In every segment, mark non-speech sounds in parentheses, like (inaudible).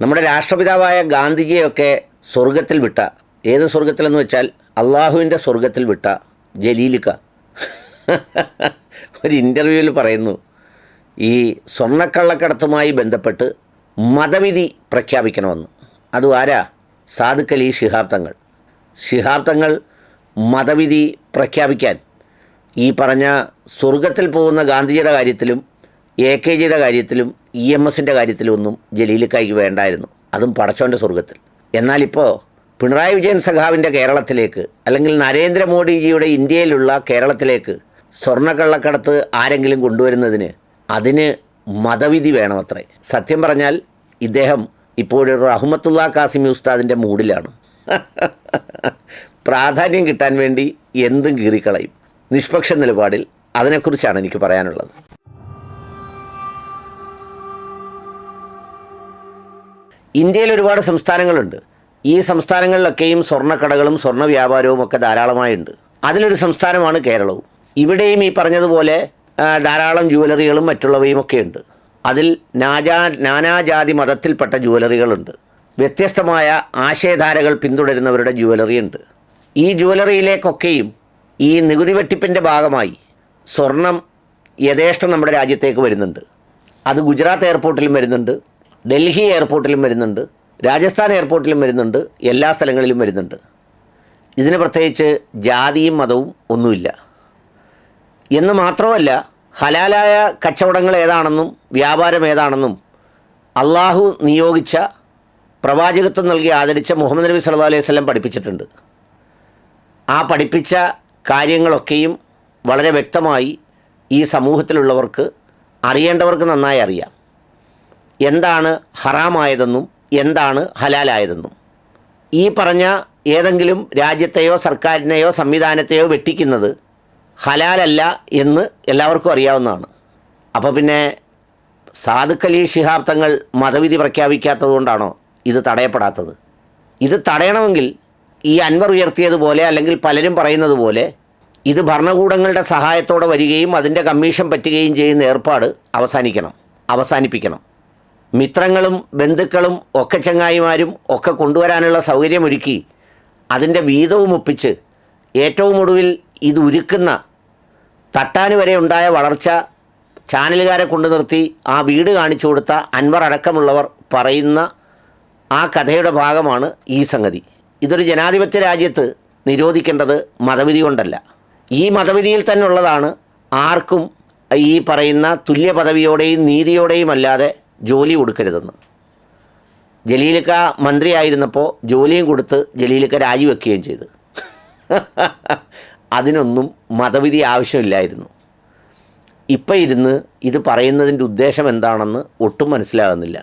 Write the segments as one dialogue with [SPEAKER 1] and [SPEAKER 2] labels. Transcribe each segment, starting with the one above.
[SPEAKER 1] നമ്മുടെ രാഷ്ട്രപിതാവായ ഗാന്ധിജിയൊക്കെ സ്വർഗത്തിൽ വിട്ട ഏത് സ്വർഗത്തിലെന്ന് വെച്ചാൽ അള്ളാഹുവിന്റെ സ്വർഗത്തിൽ വിട്ട ജലീലിക്ക. (laughs) ഒരു ഇന്റർവ്യൂവിൽ പറയുന്നു ഈ സ്വർണക്കള്ളക്കടത്തുമായി ബന്ധപ്പെട്ട് മതവിധി പ്രഖ്യാപിക്കണമെന്ന്. അതും ആരാ? സാധുക്കലി ശിഹാബ്ദങ്ങൾ ശിഹാബ് തങ്ങൾ. ശിഹാബ് തങ്ങൾ മതവിധി പ്രഖ്യാപിക്കാൻ ഈ പറഞ്ഞ സ്വർഗത്തിൽ പോകുന്ന ഗാന്ധിജിയുടെ കാര്യത്തിലും എ കെ ജിയുടെ കാര്യത്തിലും ഇ എം എസിന്റെ കാര്യത്തിലും ഒന്നും ജലീലിക്കായ്ക്ക് വേണ്ടായിരുന്നു. അതും പടച്ചോന്റെ സ്വർഗത്തിൽ എന്നാലിപ്പോൾ പിണറായി വിജയൻ സഖാവിന്റെ കേരളത്തിലേക്ക് അല്ലെങ്കിൽ നരേന്ദ്രമോദിജിയുടെ ഇന്ത്യയിലുള്ള കേരളത്തിലേക്ക് സ്വർണക്കള്ളക്കടത്ത് ആരെങ്കിലും കൊണ്ടുവരുന്നതിന് അതിന് മതവിധി വേണമത്രേ. സത്യം പറഞ്ഞാൽ ഇദ്ദേഹം ഇപ്പോഴൊരു റഹ്മത്തുള്ള കാസിമി ഉസ്താദിന്റെ മൂഡിലാണ് പ്രാധാന്യം കിട്ടാൻ വേണ്ടി എന്തും കീറിക്കളയും. നിഷ്പക്ഷ നിലപാടിൽ അതിനെക്കുറിച്ചാണ് എനിക്ക് പറയാനുള്ളത്. ഇന്ത്യയിൽ ഒരുപാട് സംസ്ഥാനങ്ങളുണ്ട്. ഈ സംസ്ഥാനങ്ങളിലൊക്കെയും സ്വർണക്കടകളും സ്വർണ വ്യാപാരവും ഒക്കെ ധാരാളമായുണ്ട്. അതിലൊരു സംസ്ഥാനമാണ് കേരളവും. ഇവിടെയും ഈ പറഞ്ഞതുപോലെ ധാരാളം ജുവലറികളും മറ്റുള്ളവയും ഒക്കെ ഉണ്ട്. അതിൽ നാജാ നാനാജാതി മതത്തിൽപ്പെട്ട ജുവലറികളുണ്ട് വ്യത്യസ്തമായ ആശയധാരകൾ പിന്തുടരുന്നവരുടെ ജുവലറി ഉണ്ട് ഈ ജുവലറിയിലേക്കൊക്കെയും ഈ നികുതി വെട്ടിപ്പിന്റെ ഭാഗമായി സ്വർണം യഥേഷ്ടം നമ്മുടെ രാജ്യത്തേക്ക് വരുന്നുണ്ട്. അത് ഗുജറാത്ത് എയർപോർട്ടിലും വരുന്നുണ്ട്. ഡൽഹി എയർപോർട്ടിലും വരുന്നുണ്ട് രാജസ്ഥാൻ എയർപോർട്ടിലും വരുന്നുണ്ട് എല്ലാ സ്ഥലങ്ങളിലും വരുന്നുണ്ട്. ഇതിന് പ്രത്യേകിച്ച് ജാതിയും മതവും ഒന്നുമില്ല. എന്ന് മാത്രമല്ല ഹലാലായ കച്ചവടങ്ങൾ ഏതാണെന്നും വ്യാപാരം ഏതാണെന്നും അള്ളാഹു നിയോഗിച്ച പ്രവാചകത്വം നൽകി ആദരിച്ച മുഹമ്മദ് നബി സല്ലാ അലൈഹി സ്വലം പഠിപ്പിച്ചിട്ടുണ്ട്. ആ പഠിപ്പിച്ച കാര്യങ്ങളൊക്കെയും വളരെ വ്യക്തമായി ഈ സമൂഹത്തിലുള്ളവർക്ക് അറിയേണ്ടവർക്ക് നന്നായി അറിയാം. എന്താണ് ഹറാമായതെന്നും എന്താണ് ഹലാലായതെന്നും. ഈ പറഞ്ഞ ഏതെങ്കിലും രാജ്യത്തെയോ സർക്കാരിനെയോ സംവിധാനത്തെയോ വെട്ടിക്കുന്നത് ഹലാലല്ല എന്ന് എല്ലാവർക്കും അറിയാവുന്നതാണ്. അപ്പോൾ പിന്നെ സാധുക്കലി ശിഹാർത്ഥങ്ങൾ മതവിധി പ്രഖ്യാപിക്കാത്തത് കൊണ്ടാണോ ഇത് തടയപ്പെടാത്തത്? ഇത് തടയണമെങ്കിൽ ഈ അൻവർ ഉയർത്തിയതുപോലെ അല്ലെങ്കിൽ പലരും പറയുന്നത് പോലെ ഇത് ഭരണകൂടങ്ങളുടെ സഹായത്തോടെ വരികയും അതിന്റെ കമ്മീഷൻ പറ്റുകയും ചെയ്യുന്ന ഏർപ്പാട് അവസാനിക്കണം അവസാനിപ്പിക്കണം. മിത്രങ്ങളും ബന്ധുക്കളും ഒക്കെ ചങ്ങായിമാരും ഒക്കെ കൊണ്ടുവരാനുള്ള സൗകര്യമൊരുക്കി അതിന്റെ വീതവും ഒപ്പിച്ച് ഏറ്റവും ഒടുവിൽ ഇത് ഉരുക്കുന്ന തട്ടാന് വരെ ഉണ്ടായ വളർച്ച ചാനലുകാരെ കൊണ്ടു നിർത്തി ആ വീട് കാണിച്ചു കൊടുത്ത അൻവർ അടക്കമുള്ളവർ പറയുന്ന ആ കഥയുടെ ഭാഗമാണ് ഈ സംഗതി. ഇതൊരു ജനാധിപത്യ രാജ്യത്ത് നിരോധിക്കേണ്ടത് മതവിധി കൊണ്ടല്ല. ഈ മതവിധിയിൽ തന്നെ ഉള്ളതാണ് ആർക്കും ഈ പറയുന്ന തുല്യ പദവിയോടെയും നീതിയോടെയും അല്ലാതെ ജോലി കൊടുക്കരുതെന്ന്. ജലീലിക്ക മന്ത്രിയായിരുന്നപ്പോൾ ജോലിയും കൊടുത്ത് ജലീലിക്ക രാജിവെക്കുകയും ചെയ്തു. (laughs) അതിനൊന്നും മതവിധി ആവശ്യമില്ലായിരുന്നു. ഇപ്പം ഇരുന്ന് ഇത് പറയുന്നതിന്റെ ഉദ്ദേശം എന്താണെന്ന് ഒട്ടും മനസ്സിലാകുന്നില്ല.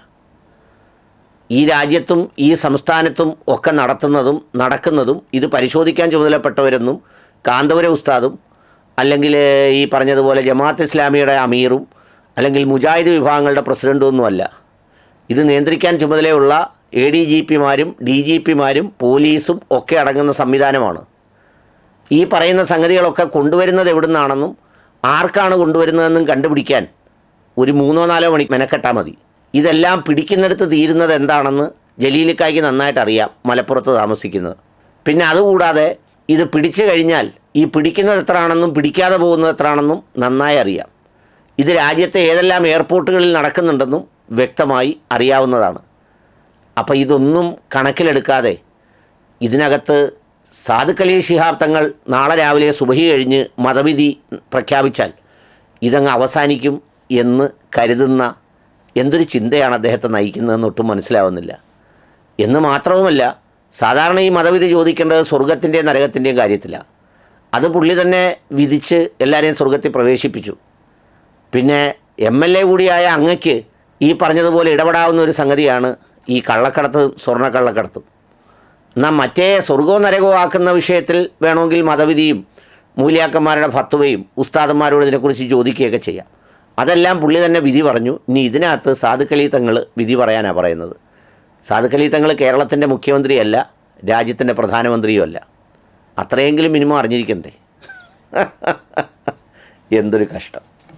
[SPEAKER 1] ഈ രാജ്യത്തും ഈ സംസ്ഥാനത്തും ഒക്കെ നടത്തുന്നതും നടക്കുന്നതും ഇത് പരിശോധിക്കാൻ ചുമതലപ്പെട്ടവരെന്നും കാന്തപുര ഉസ്താദും അല്ലെങ്കിൽ ഈ പറഞ്ഞതുപോലെ ജമാഅത്ത് ഇസ്ലാമിയുടെ അമീറും അല്ലെങ്കിൽ മുജാഹിദ് വിഭാഗങ്ങളുടെ പ്രസിഡന്റൊന്നുമല്ല ഇത് നിയന്ത്രിക്കാൻ ചുമതലയുള്ള എ ഡി ജി പിമാരും ഡി ജി പിമാരും പോലീസും ഒക്കെ അടങ്ങുന്ന സംവിധാനമാണ്. ഈ പറയുന്ന സംഗതികളൊക്കെ കൊണ്ടുവരുന്നത് എവിടുന്നാണെന്നും ആർക്കാണ് കൊണ്ടുവരുന്നതെന്നും കണ്ടുപിടിക്കാൻ ഒരു മൂന്നോ നാലോ മണി മെനക്കെട്ടാൽ മതി. ഇതെല്ലാം പിടിക്കുന്നിടത്ത് തീരുന്നത് എന്താണെന്ന് ജലീലിക്കായ്ക്ക് നന്നായിട്ട് അറിയാം മലപ്പുറത്ത് താമസിക്കുന്നത്. പിന്നെ അതുകൂടാതെ ഇത് പിടിച്ചു കഴിഞ്ഞാൽ ഈ പിടിക്കുന്നത് എത്രയാണെന്നും പിടിക്കാതെ പോകുന്നത് എത്രയാണെന്നും നന്നായി അറിയാം. ഇത് രാജ്യത്തെ ഏതെല്ലാം എയർപോർട്ടുകളിൽ നടക്കുന്നുണ്ടെന്നും വ്യക്തമായി അറിയാവുന്നതാണ്. അപ്പോൾ ഇതൊന്നും കണക്കിലെടുക്കാതെ ഇതിനകത്ത് സാധുക്കലി ശിഹാബ് തങ്ങൾ നാളെ രാവിലെ സുബഹി കഴിഞ്ഞ് മതവിധി പ്രഖ്യാപിച്ചാൽ ഇതങ്ങ് അവസാനിക്കും എന്ന് കരുതുന്ന എന്തൊരു ചിന്തയാണ് അദ്ദേഹത്തെ നയിക്കുന്നതെന്ന് ഒട്ടും മനസ്സിലാവുന്നില്ല. എന്ന് മാത്രവുമല്ല സാധാരണ ഈ മതവിധി ചോദിക്കേണ്ടത് സ്വർഗത്തിന്റെയും നരകത്തിന്റെയും കാര്യത്തിലാണ്. അത് പുള്ളി തന്നെ വിധിച്ച് എല്ലാവരെയും സ്വർഗത്തിൽ പ്രവേശിപ്പിച്ചു. പിന്നെ എം എൽ എ കൂടിയായ അങ്ങയ്ക്ക് ഈ പറഞ്ഞതുപോലെ ഇടപെടാവുന്ന ഒരു സംഗതിയാണ് ഈ കള്ളക്കടത്ത് സ്വർണക്കള്ളക്കടത്തും. എന്നാൽ മറ്റേ സ്വർഗവും നരകവും ആക്കുന്ന വിഷയത്തിൽ വേണമെങ്കിൽ മതവിധിയും മൂല്യാക്കന്മാരുടെ ഫത്വയും ഉസ്താദന്മാരോട് ഇതിനെക്കുറിച്ച് ചോദിക്കുകയൊക്കെ ചെയ്യാം. അതെല്ലാം പുള്ളി തന്നെ വിധി പറഞ്ഞു. ഇനി ഇതിനകത്ത് സാധുക്കലി തങ്ങൾ വിധി പറയാനാണ് പറയുന്നത്. സാധുക്കലി തങ്ങൾ കേരളത്തിന്റെ മുഖ്യമന്ത്രിയല്ല രാജ്യത്തിന്റെ പ്രധാനമന്ത്രിയുമല്ല. അത്രയെങ്കിലും മിനിമം അറിഞ്ഞിരിക്കണ്ടേ? (laughs) എന്തൊരു കഷ്ടം.